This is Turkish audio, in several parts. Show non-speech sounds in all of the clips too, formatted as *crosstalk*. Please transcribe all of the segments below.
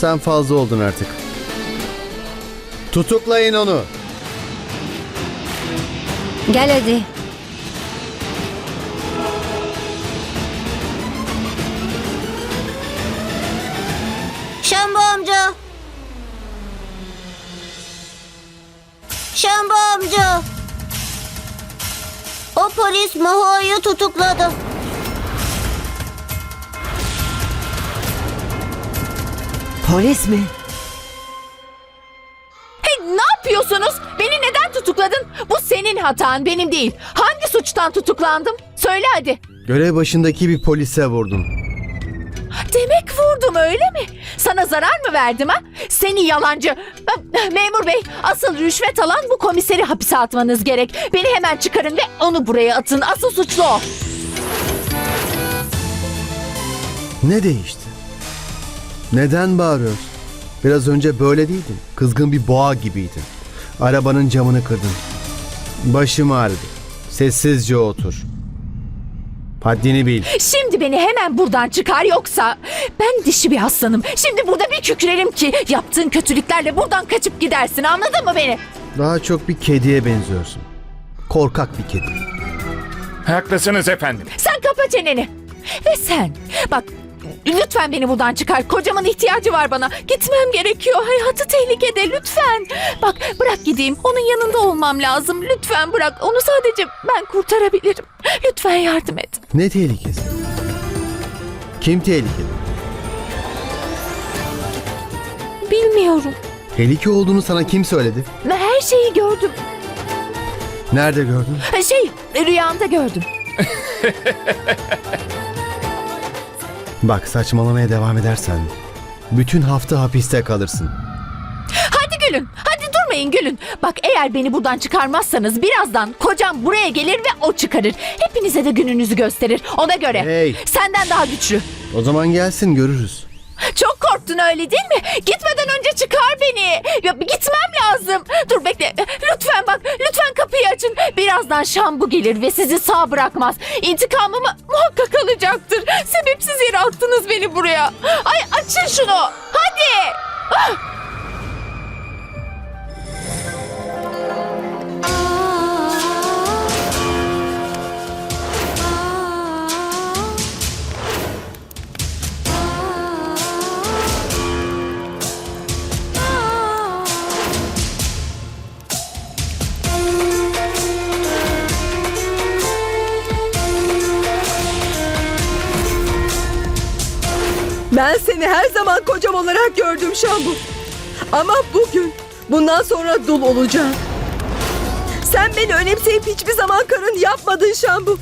Sen fazla oldun artık. Tutuklayın onu. Gel hadi. Şambo amca. Şambo amca. O polis Maho'yu tutukladı. Polis mi? Hey, ne yapıyorsunuz? Beni neden tutukladın? Bu senin hatan, benim değil. Hangi suçtan tutuklandım? Söyle hadi. Görev başındaki bir polise vurdun. Demek vurdum öyle mi? Sana zarar mı verdim ha? Seni yalancı. Memur bey, asıl rüşvet alan bu komiseri hapise atmanız gerek. Beni hemen çıkarın ve onu buraya atın. Asıl suçlu o. Ne değişti? Neden bağırıyorsun? Biraz önce böyle değildin. Kızgın bir boğa gibiydin. Arabanın camını kırdın. Başım ağrıdı. Sessizce otur. Haddini bil. Şimdi beni hemen buradan çıkar yoksa ben dişi bir aslanım. Şimdi burada bir kükrerim ki yaptığın kötülüklerle buradan kaçıp gidersin anladın mı beni? Daha çok bir kediye benziyorsun. Korkak bir kedi. Haklısınız efendim. Sen kapa çeneni. Ve sen bak lütfen beni buradan çıkar. Kocamın ihtiyacı var bana. Gitmem gerekiyor. Hayatı tehlikede lütfen. Bak bırak gideyim. Onun yanında olmam lazım. Lütfen bırak. Onu sadece ben kurtarabilirim. Lütfen yardım et. Ne tehlikesi? Kim tehlikeli? Bilmiyorum. Tehlike olduğunu sana kim söyledi? Her şeyi gördüm. Nerede gördün? Şey rüyamda gördüm. *laughs* Bak saçmalamaya devam edersen bütün hafta hapiste kalırsın. Hadi gülün. Hadi durmayın gülün. Bak eğer beni buradan çıkarmazsanız birazdan kocam buraya gelir ve o çıkarır. Hepinize de gününüzü gösterir. Ona göre. Hey. Senden daha güçlü. O zaman gelsin görürüz. Çok korktun öyle değil mi? Gitmeden önce çıkar beni. Ya, gitmem lazım. Dur bekle. Lütfen bak. Lütfen kapıyı açın. Birazdan Şambu gelir ve sizi sağ bırakmaz. İntikamımı muhakkak alacaktır. Sebepsiz yere attınız beni buraya. Ay açın şunu. Hadi. Ben seni her zaman kocam olarak gördüm Şambu. Ama bugün bundan sonra dul olacağım. Sen beni önemseyip hiçbir zaman karın yapmadın Şambu.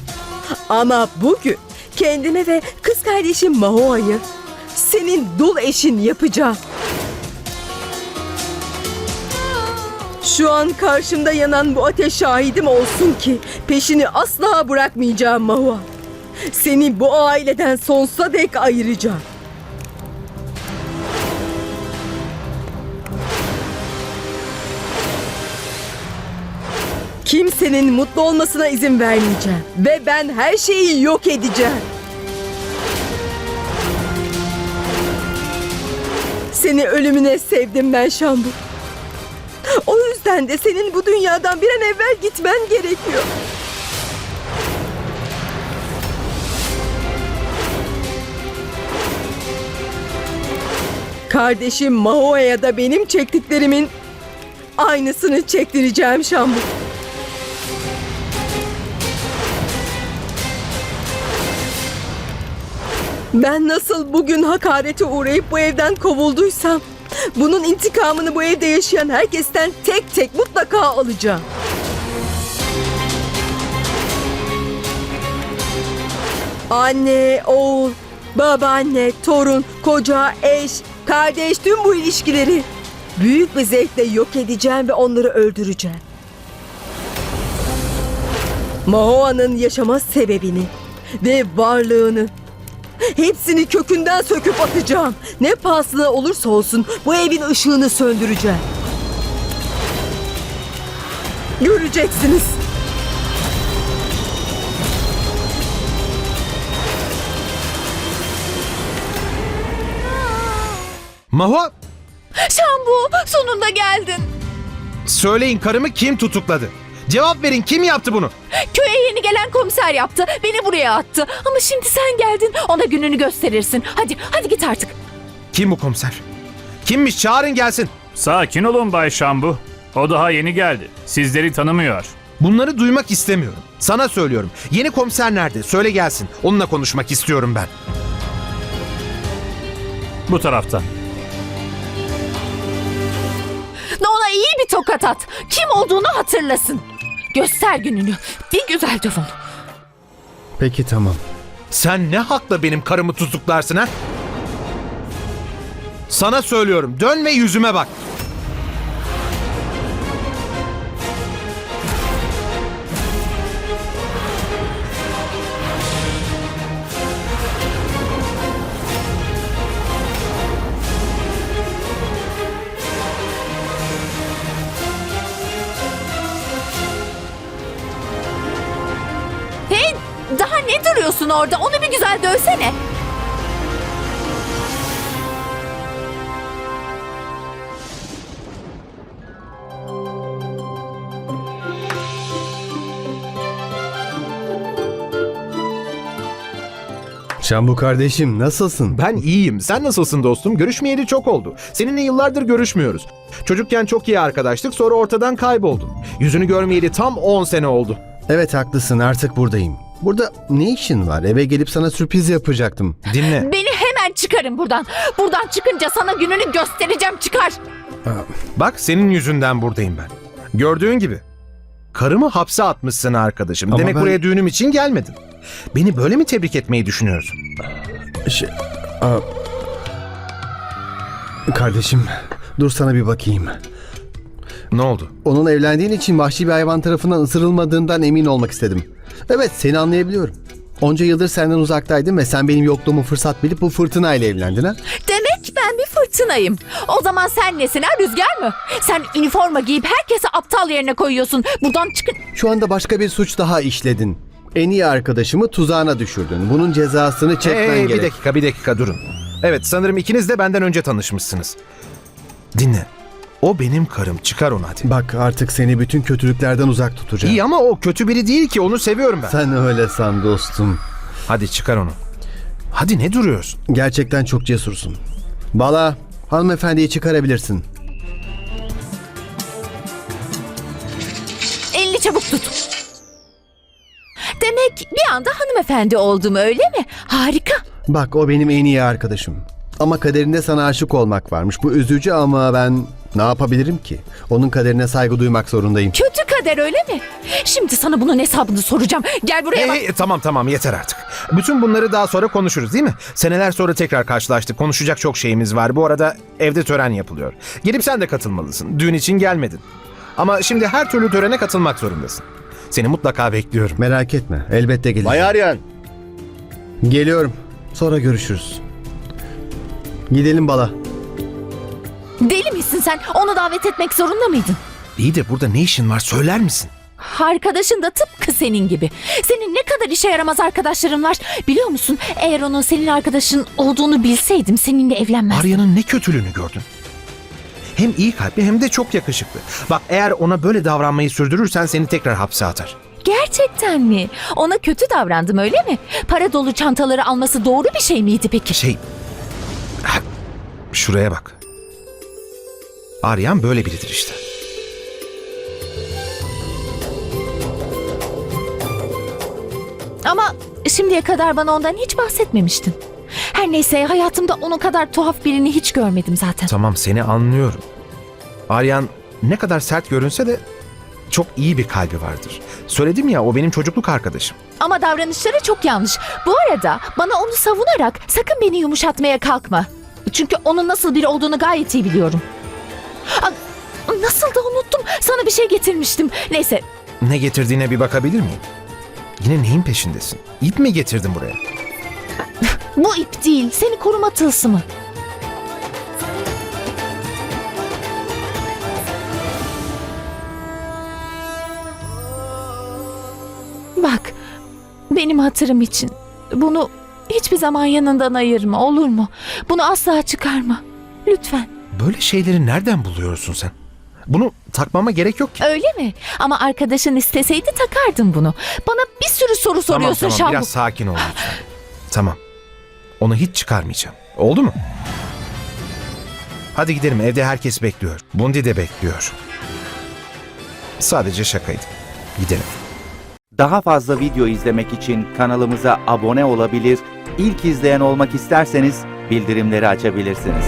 Ama bugün kendime ve kız kardeşim Mahoa'yı senin dul eşin yapacağım. Şu an karşımda yanan bu ateş şahidim olsun ki peşini asla bırakmayacağım Mahua. Seni bu aileden sonsuza dek ayıracağım. Kimsenin mutlu olmasına izin vermeyeceğim. Ve ben her şeyi yok edeceğim. Seni ölümüne sevdim ben Şambu. O yüzden de senin bu dünyadan bir an evvel gitmen gerekiyor. Kardeşim Mahoa'ya da benim çektiklerimin aynısını çektireceğim Şambu. Ben nasıl bugün hakarete uğrayıp bu evden kovulduysam bunun intikamını bu evde yaşayan herkesten tek tek mutlaka alacağım. Anne, oğul, babaanne, torun, koca, eş, kardeş tüm bu ilişkileri büyük bir zevkle yok edeceğim ve onları öldüreceğim. Mahoa'nın yaşama sebebini ve varlığını hepsini kökünden söküp atacağım. Ne pahasına olursa olsun bu evin ışığını söndüreceğim. Göreceksiniz. Mahua Şambu sonunda geldin. söyleyin karımı kim tutukladı? Cevap verin kim yaptı bunu? Köye yeni gelen komiser yaptı. Beni buraya attı. Ama şimdi sen geldin. Ona gününü gösterirsin. Hadi hadi git artık. Kim bu komiser? Kimmiş çağırın gelsin. Sakin olun Bay Şambu. O daha yeni geldi. Sizleri tanımıyor. Bunları duymak istemiyorum. Sana söylüyorum. Yeni komiser nerede? Söyle gelsin. Onunla konuşmak istiyorum ben. Bu taraftan. Ona iyi bir tokat at. Kim olduğunu hatırlasın. Göster gününü. Bir güzel dövün. Peki tamam. Sen ne hakla benim karımı tutuklarsın ha? Sana söylüyorum. Dön ve yüzüme bak. Ne duruyorsun orada? Onu bir güzel dövsene. Şambu kardeşim nasılsın? Ben iyiyim. Sen nasılsın dostum? Görüşmeyeli çok oldu. Seninle yıllardır görüşmüyoruz. Çocukken çok iyi arkadaştık sonra ortadan kayboldun. Yüzünü görmeyeli tam 10 sene oldu. Evet haklısın artık buradayım. Burada ne işin var? Eve gelip sana sürpriz yapacaktım. Dinle. *laughs* Beni hemen çıkarın buradan. Buradan çıkınca sana gününü göstereceğim. Çıkar. Bak senin yüzünden buradayım ben. Gördüğün gibi. Karımı hapse atmışsın arkadaşım. Ama Demek ben- buraya düğünüm için gelmedin. Beni böyle mi tebrik etmeyi düşünüyorsun? Şey, aa, kardeşim dur sana bir bakayım. Ne oldu? Onun evlendiğin için vahşi bir hayvan tarafından ısırılmadığından emin olmak istedim. Evet seni anlayabiliyorum. Onca yıldır senden uzaktaydım ve sen benim yokluğumu fırsat bilip bu fırtınayla evlendin ha? Demek ben bir fırtınayım. O zaman sen nesin ha rüzgar mı? Sen üniforma giyip herkesi aptal yerine koyuyorsun. Buradan çıkın. Şu anda başka bir suç daha işledin. En iyi arkadaşımı tuzağına düşürdün. Bunun cezasını çekmen Hey, gerek. bir dakika bir dakika durun. Evet sanırım ikiniz de benden önce tanışmışsınız. Dinle. O benim karım. Çıkar onu hadi. Bak artık seni bütün kötülüklerden uzak tutacağım. İyi ama o kötü biri değil ki. Onu seviyorum ben. Sen öyle san dostum. Hadi çıkar onu. Hadi ne duruyorsun? Gerçekten çok cesursun. Bala, hanımefendiyi çıkarabilirsin. Elini çabuk tut. Demek bir anda hanımefendi oldum öyle mi? Harika. Bak o benim en iyi arkadaşım. Ama kaderinde sana aşık olmak varmış. Bu üzücü ama ben ne yapabilirim ki? Onun kaderine saygı duymak zorundayım. Kötü kader öyle mi? Şimdi sana bunun hesabını soracağım. Gel buraya Hey, bak. hey, tamam tamam yeter artık. Bütün bunları daha sonra konuşuruz değil mi? Seneler sonra tekrar karşılaştık. Konuşacak çok şeyimiz var. Bu arada evde tören yapılıyor. Gelip sen de katılmalısın. Düğün için gelmedin. Ama şimdi her türlü törene katılmak zorundasın. Seni mutlaka bekliyorum. Merak etme. Elbette geleceğim. Bay Aryan, Geliyorum. Sonra görüşürüz. Gidelim Bala. Deli misin sen? Onu davet etmek zorunda mıydın? İyi de burada ne işin var söyler misin? Arkadaşın da tıpkı senin gibi. Senin ne kadar işe yaramaz arkadaşların var. Biliyor musun? Eğer onun senin arkadaşın olduğunu bilseydim seninle evlenmezdim. Arya'nın ne kötülüğünü gördün? Hem iyi kalpli hem de çok yakışıklı. Bak eğer ona böyle davranmayı sürdürürsen seni tekrar hapse atar. Gerçekten mi? Ona kötü davrandım öyle mi? Para dolu çantaları alması doğru bir şey miydi peki? Şey... Şuraya bak. Aryan böyle biridir işte. Ama şimdiye kadar bana ondan hiç bahsetmemiştin. Her neyse hayatımda onun kadar tuhaf birini hiç görmedim zaten. Tamam seni anlıyorum. Aryan ne kadar sert görünse de çok iyi bir kalbi vardır. Söyledim ya o benim çocukluk arkadaşım. Ama davranışları çok yanlış. Bu arada bana onu savunarak sakın beni yumuşatmaya kalkma. Çünkü onun nasıl biri olduğunu gayet iyi biliyorum. Aa, Nasıl da unuttum. Sana bir şey getirmiştim. Neyse Ne getirdiğine bir bakabilir miyim? Yine neyin peşindesin? İp mi getirdin buraya? bu ip değil. Seni koruma tılsımı. Bak, benim hatırım için bunu hiçbir zaman yanından ayırma olur mu? Bunu asla çıkarma. Lütfen. Böyle şeyleri nereden buluyorsun sen? Bunu takmama gerek yok ki. Öyle mi? Ama arkadaşın isteseydi takardım bunu. Bana bir sürü soru soruyorsun tamam, tamam, Şambu. biraz sakin ol lütfen. tamam. Onu hiç çıkarmayacağım. Oldu mu? Hadi gidelim. Evde herkes bekliyor. Bundi de bekliyor. Sadece şakaydı. Gidelim. Daha fazla video izlemek için kanalımıza abone olabilir, ilk izleyen olmak isterseniz bildirimleri açabilirsiniz.